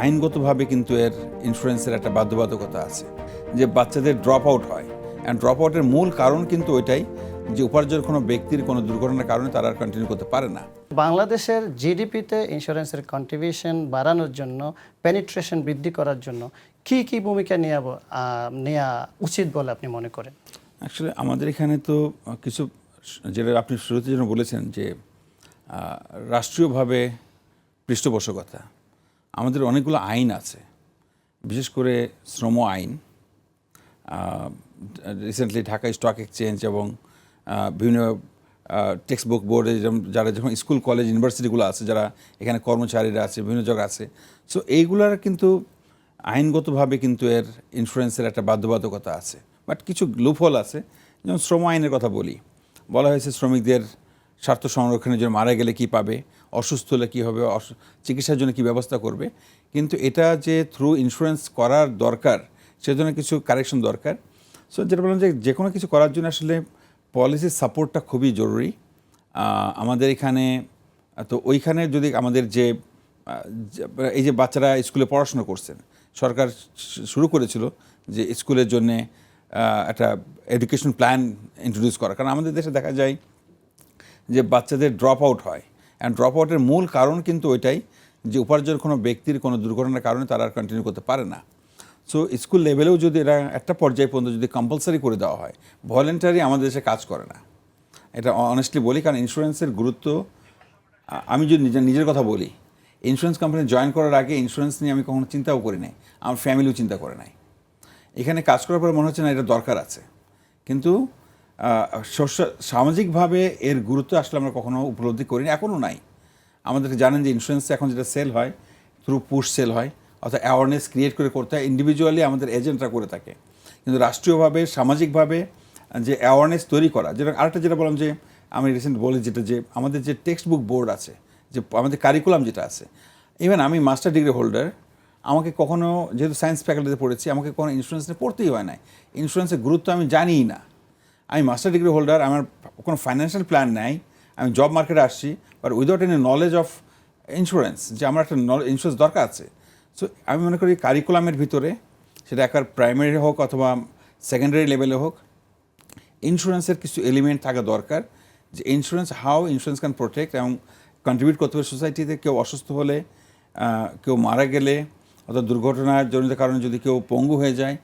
আইনগতভাবে কিন্তু এর ইন্স্যুরেন্সের একটা বাধ্যবাধকতা আছে যে বাচ্চাদের ড্রপ আউট হয়। অ্যান্ড ড্রপ আউটের মূল কারণ কিন্তু ওইটাই যে উপার্জনের কোনো ব্যক্তির কোনো দুর্ঘটনার কারণে তারা আর কন্টিনিউ করতে পারে না। বাংলাদেশের জিডিপিতে ইন্স্যুরেন্সের কন্ট্রিবিউশন বাড়ানোর জন্য পেনিট্রেশন বৃদ্ধি করার জন্য কি কি ভূমিকা নেওয়া নেওয়া উচিত বলে আপনি মনে করেন? অ্যাকচুয়ালি আমাদের এখানে তো কিছু যেটা আপনি শুরুতে যেন বলেছেন যে রাষ্ট্রীয়ভাবে পৃষ্ঠপোষকতা। আমাদের অনেকগুলো আইন আছে। বিশেষ করে শ্রম আইন রিসেন্টলি ঢাকা স্টক এক্সচেঞ্জ এবং বিভিন্ন টেক্সট বুক বোর্ডে যেমন, যারা যখন স্কুল কলেজ ইউনিভার্সিটিগুলো আছে, যারা এখানে কর্মচারীরা আছে, বিভিন্ন জায়গা আছে। সো এইগুলার কিন্তু আইনগতভাবে কিন্তু এর ইন্স্যুরেন্সের একটা বাধ্যবাধকতা আছে। বাট কিছু লুফল আছে। যেমন শ্রম আইনের কথা বলি। বলা হয়েছে শ্রমিকদের স্বার্থ সংরক্ষণের জন্য মারা গেলে কি পাবে? অসুস্থ হলে কী হবে? চিকিৎসার জন্য কি ব্যবস্থা করবে? কিন্তু এটা যে থ্রু ইন্স্যুরেন্স করার দরকার, সেজন্য কিছু কারেকশন দরকার। সো যেটা বললাম যে যে কোনো কিছু করার জন্য আসলে পলিসির সাপোর্টটা খুবই জরুরি। আমাদের এখানে, তো ওইখানে যদি আমাদের যে এই যে বাচ্চারা স্কুলে পড়াশোনা করছেন, সরকার শুরু করেছিল যে স্কুলের জন্যে একটা এডুকেশন প্ল্যান ইন্ট্রোডিউস করা। কারণ আমাদের দেশে দেখা যায় যে বাচ্চাদের ড্রপ আউট হয়। অ্যান্ড ড্রপ আউটের মূল কারণ কিন্তু ওইটাই যে উপার্জন কোনো ব্যক্তির কোনো দুর্ঘটনার কারণে তারা আর কন্টিনিউ করতে পারে না। সো স্কুল লেভেলেও যদি এরা একটা পর্যায় পর্যন্ত যদি কম্পালসারি করে দেওয়া হয় ভলেন্টারি আমাদের দেশে কাজ করে না। এটা অনেস্টলি বলি, কারণ ইন্স্যুরেন্সের গুরুত্ব আমি যদি নিজের নিজের কথা বলি ইন্স্যুরেন্স কোম্পানি জয়েন করার আগে ইন্স্যুরেন্স নিয়ে আমি কখনো চিন্তাও করি নাই। আমার ফ্যামিলিও চিন্তা করে নাই। এখানে কাজ করার পরে মনে হচ্ছে না এটা দরকার আছে। কিন্তু সামাজিকভাবে এর গুরুত্ব আসলে আমরা কখনো উপলব্ধি করিনি এখনও নাই। আমাদেরকে জানেন যে ইন্স্যুরেন্স এখন যেটা সেল হয় থ্রু পুশ সেল হয়, অর্থাৎ অ্যাওয়ারনেস ক্রিয়েট করে করতে হয় ইন্ডিভিজুয়ালি আমাদের এজেন্টরা করে থাকে। কিন্তু রাষ্ট্রীয়ভাবে, সামাজিকভাবে যে অ্যাওয়ারনেস তৈরি করা, যেটা আরেকটা যেটা বললাম যে, আমি রিসেন্ট বলি যেটা যে, আমাদের যে টেক্সট বুক বোর্ড আছে, যে আমাদের কারিকুলাম যেটা আছে ইভেন আমি মাস্টার ডিগ্রি হোল্ডার আমাকে কখনো, যেহেতু সায়েন্স ফ্যাকাল্টিতে পড়েছি, আমাকে কোনো ইন্স্যুরেন্স নিয়ে পড়তেই হয় না ইন্স্যুরেন্সের গুরুত্ব আমি জানিই না। আমি মাস্টার ডিগ্রি হোল্ডার আমার কোনো ফাইন্যান্সিয়াল প্ল্যান নাই, আমি জব মার্কেটে আসছি but without any knowledge of insurance যে আমার একটা নলেজ ইন্স্যুরেন্স দরকার আছে সো আমি মনে করি কারিকুলামের ভিতরে, সেটা একবার প্রাইমারি হোক অথবা সেকেন্ডারি লেভেলে হোক ইন্স্যুরেন্সের কিছু এলিমেন্ট থাকা দরকার, যে insurance how insurance can protect এবং কন্ট্রিবিউট করতে হবে সোসাইটিতে কেউ অসুস্থ হলে কেউ মারা গেলে, অথবা দুর্ঘটনার জনিত কারণে যদি কেউ পঙ্গু হয়ে যায়